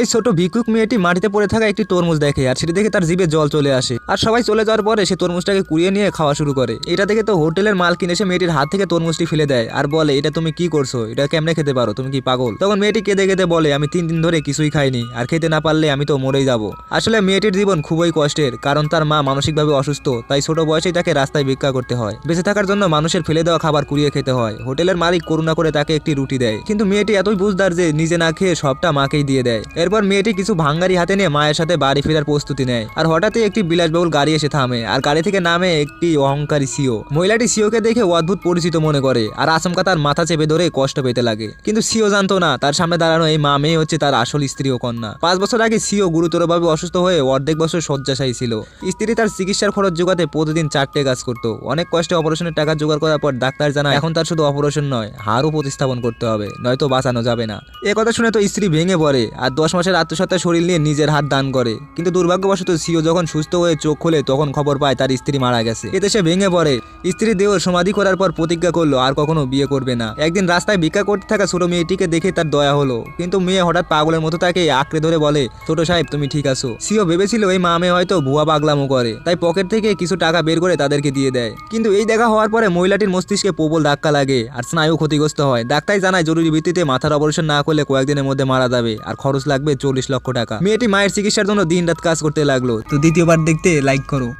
এই ছোট ভিক্ষুক মেয়েটি মাটিতে পড়ে থাকা একটি তরমুজ দেখে আর সেটি দেখে তার জিভে জল চলে আসে। আর সবাই চলে যাওয়ার পরে সে তরমুজটাকে কুড়িয়ে নিয়ে খাওয়া শুরু করে। এটা দেখে তো হোটেলের মালকিন এসে মেয়েটির হাত থেকে তরমুজটি ফেলে দেয় আর বলে, এটা তুমি কি করছ? এটা কেমনে খেতে পারো? তুমি কি পাগল? তখন মেয়েটি কেঁদে কেঁদে বলে, আমি তিন দিন ধরে কিছুই খাইনি। আর খেতে না পারলে আমি তো মরেই যাব। আসলে মেয়েটির জীবন খুবই কষ্টের, কারণ তার মা মানসিকভাবে অসুস্থ, তাই ছোট বয়সেই তাকে রাস্তায় ভিক্ষা করতে হয়। বেঁচে থাকার জন্য মানুষের ফেলে দেওয়া খাবার কুড়িয়ে খেতে হয়। হোটেলের মালিক করুণা করে তাকে একটি রুটি দেয়। কিন্তু মেয়েটি এতই বুঝদার যে নিজে না খেয়ে সবটা মাকেই দিয়ে দেয়। এরপর মেয়েটি কিছু ভাঙ্গারি হাতে নিয়ে মায়ের সাথে বাড়ি ফেরার প্রস্তুতি নেয়। আর হঠাৎই একটি বিলাসবহুল গাড়ি এসে থামে, আর গাড়ি থেকে নামে একটি অহংকারী সিও। মহিলাটি সিওকে দেখে অদ্ভুত পরিচিত মনে করে, আর আচমকা তার মাথা চেপে ধরে কষ্ট পেতে লাগে। কিন্তু সিও জানতো না, তার সামনে দাঁড়ানো এই মা মেয়ে হচ্ছে তার আসল স্ত্রী ও কন্যা। পাঁচ বছর আগে সিও গুরুতরভাবে অসুস্থ হয়ে অর্ধেক বছর শয্যাশায়ী ছিল। স্ত্রী তার চিকিৎসার খরচ যোগাতে প্রতিদিন চারটে কাজ করতো। অনেক কষ্টে অপারেশনের টাকা জোগাড় করার পর ডাক্তার জানায়, এখন তার শুধু অপারেশন নয়, হাড়ও প্রতিস্থাপন করতে হবে, নয়তো বাঁচানো যাবে না। এ কথা শুনে তো স্ত্রী ভেঙে পড়ে, আর দশ মাসের আত্মসত্ত্বা শরীর নিয়ে নিজের হাত দান করে। কিন্তু দুর্ভাগ্যবশত সিও যখন সুস্থ হয়ে চোখ খোলে তখন খবর পায় তার স্ত্রী মারা গেছে। এতে সে ভেঙে পড়ে। স্ত্রী দেহ সমাধি করার পর প্রতিজ্ঞা করল, আর কখনো বিয়ে করবে না। একদিন রাস্তায় ভিক্ষা করতে থাকা ছোট মেয়েটিকে দেখে তার দয়া হলো। কিন্তু মেয়ে হঠাৎ পাগলের মতো তাকে আঁকড়ে ধরে বলে, ছোট সাহেব, তুমি ঠিক আছো? সিও ভেবেছিল এই মা মেয়ে হয়তো ভুয়া পাগলামো করে, তাই পকেট থেকে কিছু টাকা বের করে তাদেরকে দিয়ে দেয়। কিন্তু এই দেখা হওয়ার পরে মহিলাটির মস্তিষ্কে প্রবল ধাক্কা লাগে আর স্নায়ু ক্ষতিগ্রস্ত হয়। ডাক্তার জানায় জরুরি ভিত্তিতে মাথার অপারেশন না করলে কয়েকদিনের মধ্যে মারা যাবে আর খরচ লাগবে চল্লিশ লক্ষ টাকা। মেয়েটি মায়ের চিকিৎসার জন্য দিন রাত কাজ করতে লাগল। তো দ্বিতীয়বার দেখতে লাইক করো।